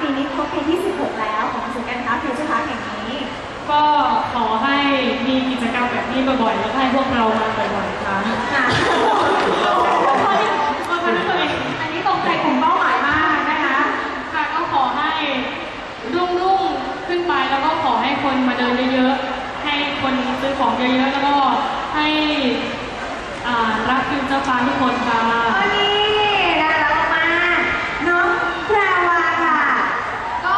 ปีนี้ครบปีที่ 16 แล้วของศูนย์การค้าฟิวเจอร์พาร์คแห่งนี้ ก็ขอให้มีกิจกรรมแบบนี้บ่อยๆ แล้วก็ให้พวกเรามาบ่อยๆค่ะค่ะอันนี้ตรงใจกลุ่มเป้าหมายมากนะคะ ค่ะก็ขอให้รุ่งรุ่งๆขึ้นไปแล้วก็ขอให้คนมาเดินเยอะๆ ให้คนซื้อของเยอะๆ แล้วก็ให้อ่ารักฟิวเจอร์พาร์คทุกคนค่ะ อันนี้น่ารักมากน้องแพรวาค่ะ ก็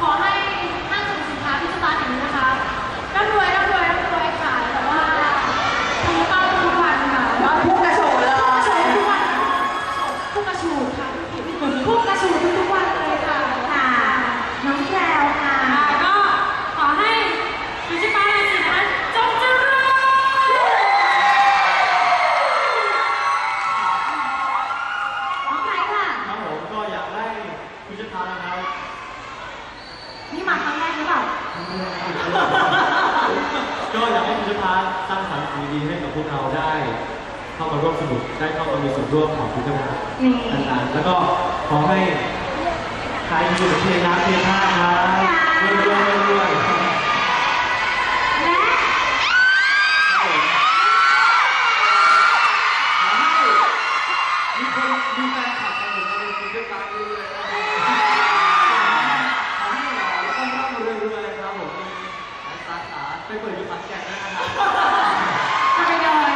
ขอให้ห้างสรรพสินค้าพิจารณาอย่างนี้นะคะร่ำรวยร่ำรวยร่ำรวยค่ะแต่ว่าทุกวันทุกวันค่ะ ว่าพุ่งกระโฉบเลย ทุกวันทุกกระชูดค่ะ พุ่งกระโฉบทุกๆวันเลยค่ะ ค่ะ น้องแพรวค่ะ ค่ะก็ขอให้พิจิตรในสินค้าจงเจริญ น้องไทยค่ะ ครับผมก็อยากได้พิจารณานะครับ นี่มาครั้งแรกหรือเปล่า ก็อยากให้พิจารณาสร้างสรรค์สิ่งดีๆให้กับพวกเราได้ เข้ามาร่วมสนุกได้เข้ามามีส่วนร่วมของพิจารณานี่ ต่างๆแล้วก็ขอให้ขายดีกับเทียนน้ำเทียนท่าครับรว ไปเปิดอยู่ขอนแก่นด้วยนะครับจะไปเลย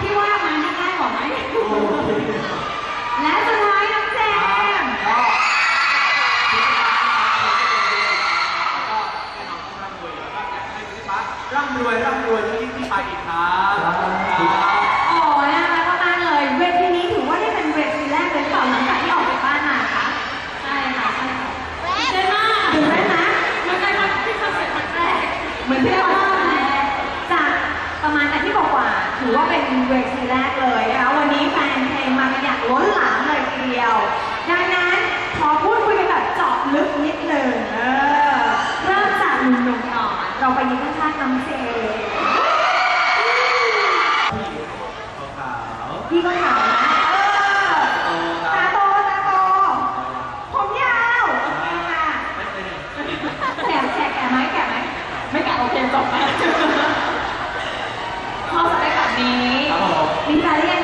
พี่ว่ามันไม่ได้หรอไหมโอเคและสุดท้ายน้องเจมส์ก็ร่ำรวยร่ำรวยที่ที่ไปอีกครับ ริ่มจากหนุ่มๆก่อนเราไปยืนข้างๆน้องเจขาวพี่ก็ถามนะเออตาโตตาโตผมยาวโอเคค่ะแก่แก่แก่ไหมแก่ไหมไม่แก่โอเคจบไหมพอสเปคแบบนี้ครับผมมีแฟนหรือยัง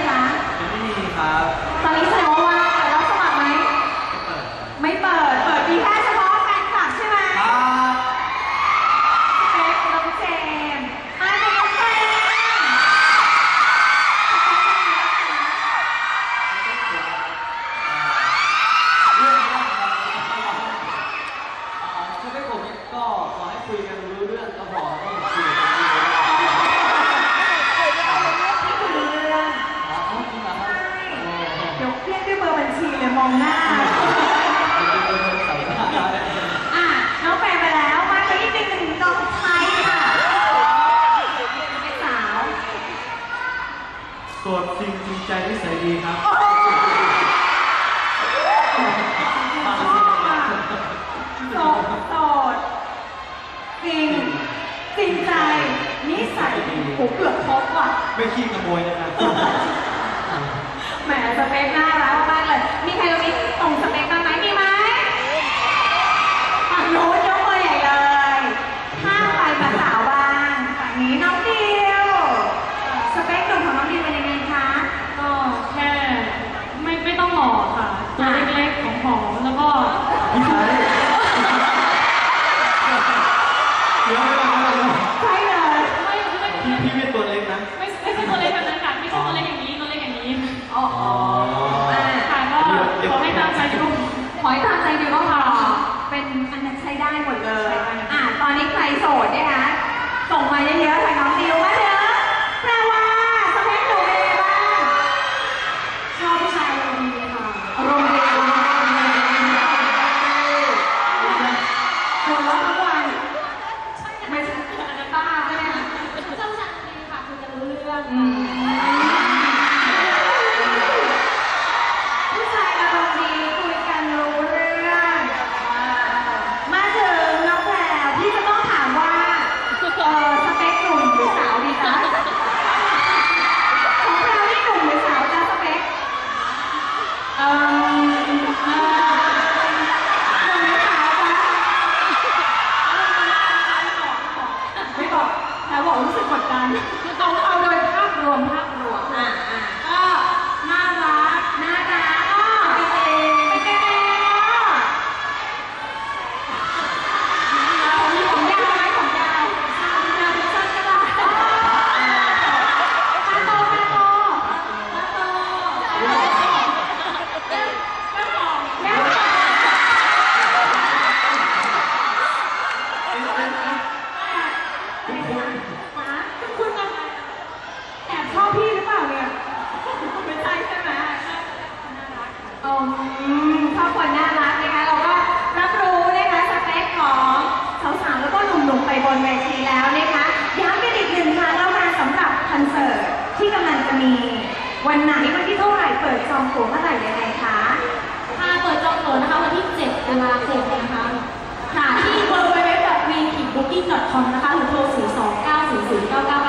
องหน้าเป็นคนสาวหน้าได้อะน้องแฟนไปแล้วมาเลยอีกหนึ่งหนึ่งน้องไทยค่ะเป็นสาวโสดจริงจริงใจนิสัยดีครับโอ้โหชอบอะโสดโสดจริงจริงใจนิสัยโอ้เกือบครบว่ะ ไม่ขี้ขโมยนะครับ แหมสเปคน่ารักมากเลย มีใคร แต่บอกรู้สึกกดดันเอาเอาโดยภาพรวมภาพรวมอ่าอ่าก็ มครอบครัวน่ารักนะคะเราก็รับรู้นะคะสเปคของสาวๆแล้วก็หนุ่มๆไปบนเวทีแล้วนะคะย้ำกันอีกหนึ่งครั้งแล้วกันสำหรับคอนเสิร์ตที่กำลังจะมี วันไหนวันที่เท่าไหร่เปิดจองตั๋วเมื่อไหร่ยังไงคะค่ะเปิดจองตั๋วนะคะวันที่7ตุลาคมนะคะค่ะที่ www.win-booking.com นะคะหรือโทร 0 2 9 0 0 9 9